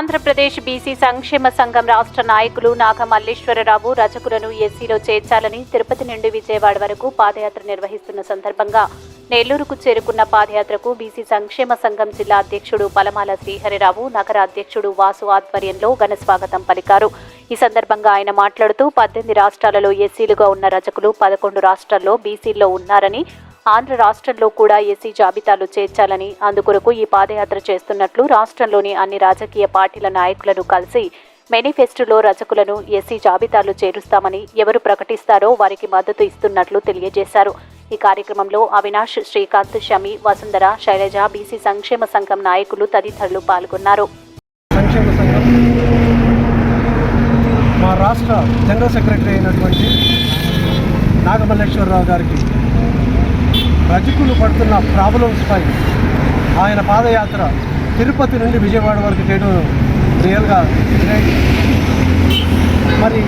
Andhra Pradesh BC సంక్షేమ సంఘం రాష్ట్ర నాయకులు నాగమల్లేశ్వరరావు రచకులను ఎస్సీలో చేర్చాలని తిరుపతి నుండి విజయవాడ వరకు పాదయాత్ర నిర్వహిస్తున్న సందర్భంగా నెల్లూరుకు చేరుకున్న పాదయాత్రకు బీసీ సంక్షేమ సంఘం జిల్లా అధ్యక్షుడు పలమాల శ్రీహరిరావు నగర అధ్యక్షుడు వాసు ఆధ్వర్యంలో ఘన స్వాగతం పలికారు. ఈ సందర్భంగా ఆయన మాట్లాడుతూ పద్దెనిమిది రాష్ట్రాలలో ఎస్సీలుగా ఉన్న రచకులు పదకొండు రాష్ట్రాల్లో బీసీల్లో ఉన్నారని ఆంధ్ర రాష్ట్రంలో కూడా ఎస్సీ జాబితాలు చేర్చాలని అందుకొరకు ఈ పాదయాత్ర చేస్తున్నట్లు రాష్ట్రంలోని అన్ని రాజకీయ పార్టీల నాయకులను కలిసి మేనిఫెస్టోలో రచకులను ఎస్సీ జాబితాలు చేరుస్తామని ఎవరు ప్రకటిస్తారో వారికి మద్దతు ఇస్తున్నట్లు తెలియజేశారు. ఈ కార్యక్రమంలో అవినాష్ శ్రీకాంత్ షమి వసుంధర శైలజ బీసీ సంక్షేమ సంఘం నాయకులు తదితరులు పాల్గొన్నారు. మా రాష్ట్ర జనరల్ సెక్రటరీ అయినటువంటి నాగమల్లేశ్వరరావు గారికి రజకులు పడుతున్న ప్రాబ్లమ్స్పై ఆయన పాదయాత్ర తిరుపతి నుండి విజయవాడ వరకు చేయడం రియల్గా మరి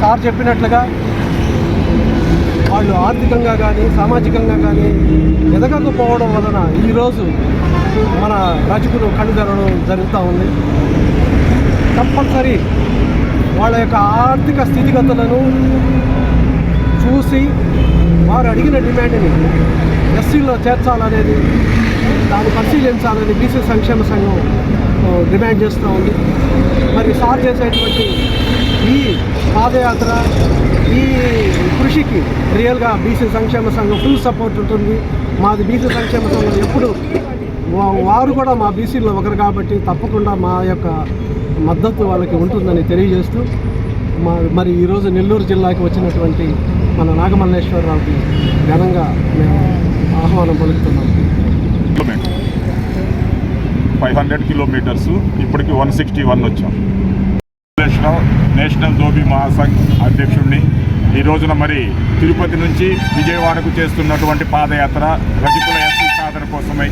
సార్ చెప్పినట్లుగా వాళ్ళు ఆర్థికంగా కానీ సామాజికంగా కానీ ఎదగకపోవడం వలన ఈరోజు మన రజకులు కళ్ళు జరుగుతూ ఉంది. తప్పనిసరి వాళ్ళ యొక్క ఆర్థిక స్థితిగతులను చూసి వారు అడిగిన డిమాండ్ని ఎస్సీలో చేర్చాలనేది దాన్ని పరిశీలించాలని బీసీ సంక్షేమ సంఘం డిమాండ్ చేస్తూ ఉంది. మరి సార్ చేసేటువంటి ఈ పాదయాత్ర ఈ కృషికి రియల్గా బీసీ సంక్షేమ సంఘం ఫుల్ సపోర్ట్ ఉంటుంది. మాది బీసీ సంక్షేమ సంఘం ఎప్పుడు వా- వారు కూడా మా బీసీలో ఒకరు కాబట్టి తప్పకుండా మా యొక్క మద్దతు వాళ్ళకి ఉంటుందని తెలియజేస్తూ మా మరి ఈరోజు నెల్లూరు జిల్లాకి వచ్చినటువంటి మన నాగమల్లేశ్వరరావుకి ఘనంగా మేము ఆహ్వానం పలుకుతున్నాం. ఫైవ్ హండ్రెడ్ కిలోమీటర్స్ ఇప్పటికి వన్ సిక్స్టీ వన్ వచ్చాం. రావు నేషనల్ దోబీ మహాసంఘ్ అధ్యక్షుడిని ఈ రోజున మరి తిరుపతి నుంచి విజయవాడకు చేస్తున్నటువంటి పాదయాత్ర రజకుల ఎస్సీ కోసమై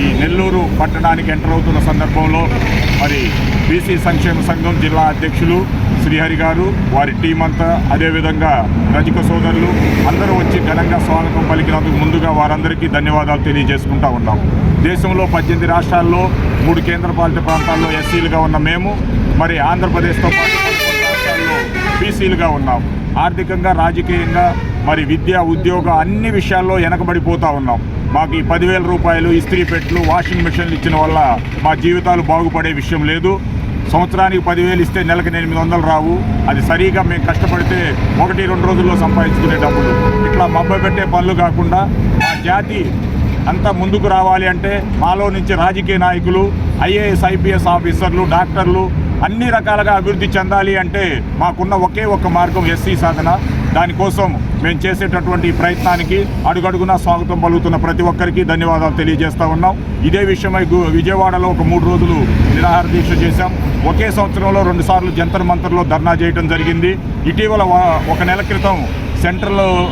ఈ నెల్లూరు పట్టణానికి ఎంటర్ అవుతున్న సందర్భంలో మరి బీసీ సంక్షేమ సంఘం జిల్లా అధ్యక్షులు శ్రీహరి గారు వారి టీం అంతా అదేవిధంగా రజక సోదరులు అందరూ వచ్చి ఘనంగా స్వాగతం పలికినందుకు ముందుగా వారందరికీ ధన్యవాదాలు తెలియజేసుకుంటా ఉన్నాం. దేశంలో పద్దెనిమిది రాష్ట్రాల్లో మూడు కేంద్రపాలిత ప్రాంతాల్లో ఎస్సీలుగా ఉన్న మేము మరి ఆంధ్రప్రదేశ్తో పాటు రాష్ట్రాల్లో బీసీలుగా ఉన్నాం. ఆర్థికంగా రాజకీయంగా మరి విద్య ఉద్యోగ అన్ని విషయాల్లో వెనకబడిపోతూ ఉన్నాం. మాకు ఈ పదివేల రూపాయలు ఇస్త్రీ పెట్లు వాషింగ్ మిషన్లు ఇచ్చిన వల్ల మా జీవితాలు బాగుపడే విషయం లేదు. సంవత్సరానికి పదివేలు ఇస్తే నెలకు ఎనిమిది వందలు రావు. అది సరిగా మేము కష్టపడితే ఒకటి రెండు రోజుల్లో సంపాదించుకునే డబ్బులు. ఇట్లా మబ్బ పెట్టే పనులు కాకుండా మా జాతి అంతా ముందుకు రావాలి అంటే మాలో నుంచి రాజకీయ నాయకులు ఐఏఎస్ ఐపీఎస్ ఆఫీసర్లు డాక్టర్లు అన్ని రకాలుగా అభివృద్ధి చెందాలి అంటే మాకున్న ఒకే ఒక్క మార్గం ఎస్సీ సాధన. దానికోసం మేము చేసేటటువంటి ప్రయత్నానికి అడుగడుగునా స్వాగతం పలుకుతున్న ప్రతి ఒక్కరికి ధన్యవాదాలు తెలియజేస్తా ఉన్నాం. ఇదే విషయమై గు- విజయవాడలో ఒక మూడు రోజులు నిరాహార దీక్ష చేశాం. ఒకే సంవత్సరంలో రెండుసార్లు జంతర్ మంతర్లో ధర్నా చేయడం జరిగింది. ఇటీవల ఒక నెల క్రితం central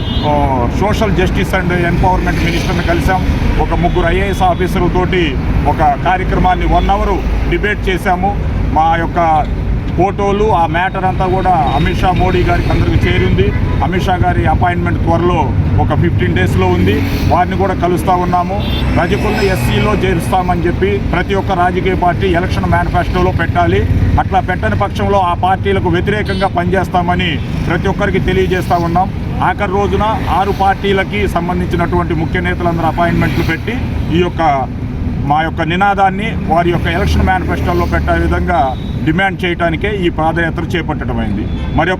social justice and empowerment మినిస్టర్ని కలిసాం ఒక ముగ్గురు ఐఏఎస్ ఆఫీసర్లతోటి ఒక కార్యక్రమాన్ని వన్ అవర్ డిబేట్ చేశాము. మా యొక్క ఫోటోలు ఆ మ్యాటర్ అంతా కూడా అమిత్ షా మోడీ గారికి అందరికి చేరింది. అమిత్ షా గారి అపాయింట్మెంట్ త్వరలో ఒక ఫిఫ్టీన్ డేస్లో ఉంది. వారిని కూడా కలుస్తూ ఉన్నాము. రజకుల్ని ఎస్సీలో చేరుస్తామని చెప్పి ప్రతి ఒక్క రాజకీయ పార్టీ ఎలక్షన్ మేనిఫెస్టోలో పెట్టాలి. అట్లా పెట్టని పక్షంలో ఆ పార్టీలకు వ్యతిరేకంగా పనిచేస్తామని ప్రతి ఒక్కరికి తెలియజేస్తూ ఉన్నాం. ఆఖరి రోజున ఆరు పార్టీలకి సంబంధించినటువంటి ముఖ్య నేతలందరూ అపాయింట్మెంట్లు పెట్టి ఈ యొక్క మా యొక్క నినాదాన్ని వారి యొక్క ఎలక్షన్ మేనిఫెస్టోలో పెట్టే విధంగా డిమాండ్ చేయడానికే ఈ పాదయాత్ర చేపట్టడం అయింది మరి